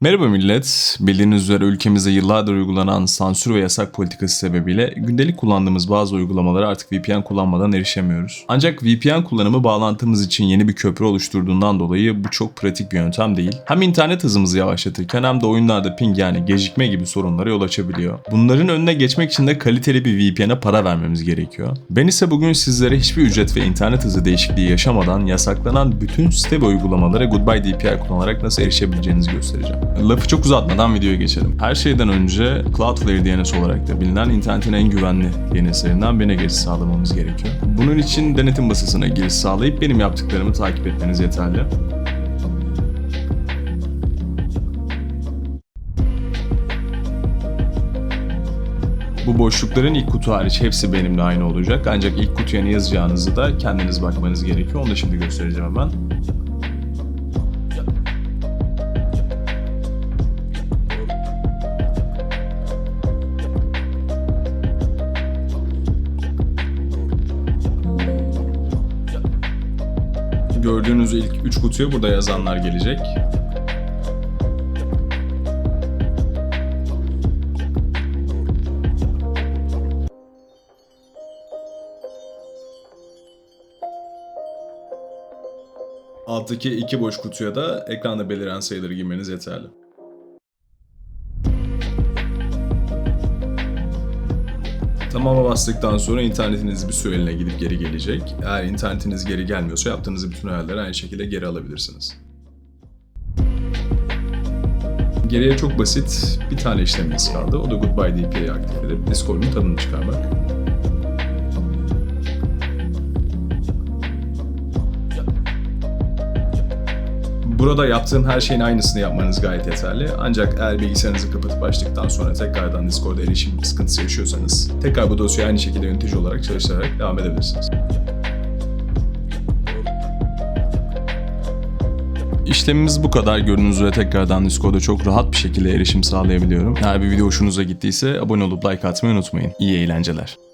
Merhaba millet. Bildiğiniz üzere ülkemizde yıllardır uygulanan sansür ve yasak politikası sebebiyle gündelik kullandığımız bazı uygulamalara artık VPN kullanmadan erişemiyoruz. Ancak VPN kullanımı bağlantımız için yeni bir köprü oluşturduğundan dolayı bu çok pratik bir yöntem değil. Hem internet hızımızı yavaşlatırken hem de oyunlarda ping yani gecikme gibi sorunlara yol açabiliyor. Bunların önüne geçmek için de kaliteli bir VPN'e para vermemiz gerekiyor. Ben ise bugün sizlere hiçbir ücret ve internet hızı değişikliği yaşamadan yasaklanan bütün site ve uygulamalara Goodbye DPI kullanarak nasıl erişebileceğinizi göstereceğim. Lafı çok uzatmadan videoya geçelim. Her şeyden önce Cloudflare DNS olarak da bilinen internetin en güvenli DNS'lerinden birine giriş sağlamamız gerekiyor. Bunun için denetim basısına giriş sağlayıp benim yaptıklarımı takip etmeniz yeterli. Bu boşlukların ilk kutu hariç hepsi benimle aynı olacak. Ancak ilk kutuya ne yazacağınızı da kendiniz bakmanız gerekiyor. Onu da şimdi göstereceğim hemen. Gördüğünüz ilk 3 kutuya burada yazanlar gelecek. Alttaki iki boş kutuya da ekranda beliren sayıları girmeniz yeterli. Tamama bastıktan sonra internetiniz bir süreliğine gidip geri gelecek. Eğer internetiniz geri gelmiyorsa yaptığınız bütün ayarları aynı şekilde geri alabilirsiniz. Geriye çok basit bir tane işlemimiz kaldı. O da Goodbye DPI'yi aktif edip Discord'un tadını çıkarmak. Burada yaptığım her şeyin aynısını yapmanız gayet yeterli. Ancak eğer bilgisayarınızı kapatıp açtıktan sonra tekrardan Discord'a erişim sıkıntısı yaşıyorsanız tekrar bu dosyayı aynı şekilde yönetici olarak çalıştırarak devam edebilirsiniz. İşlemimiz bu kadar. Gördüğünüz üzere tekrardan Discord'a çok rahat bir şekilde erişim sağlayabiliyorum. Eğer bir video hoşunuza gittiyse abone olup like atmayı unutmayın. İyi eğlenceler.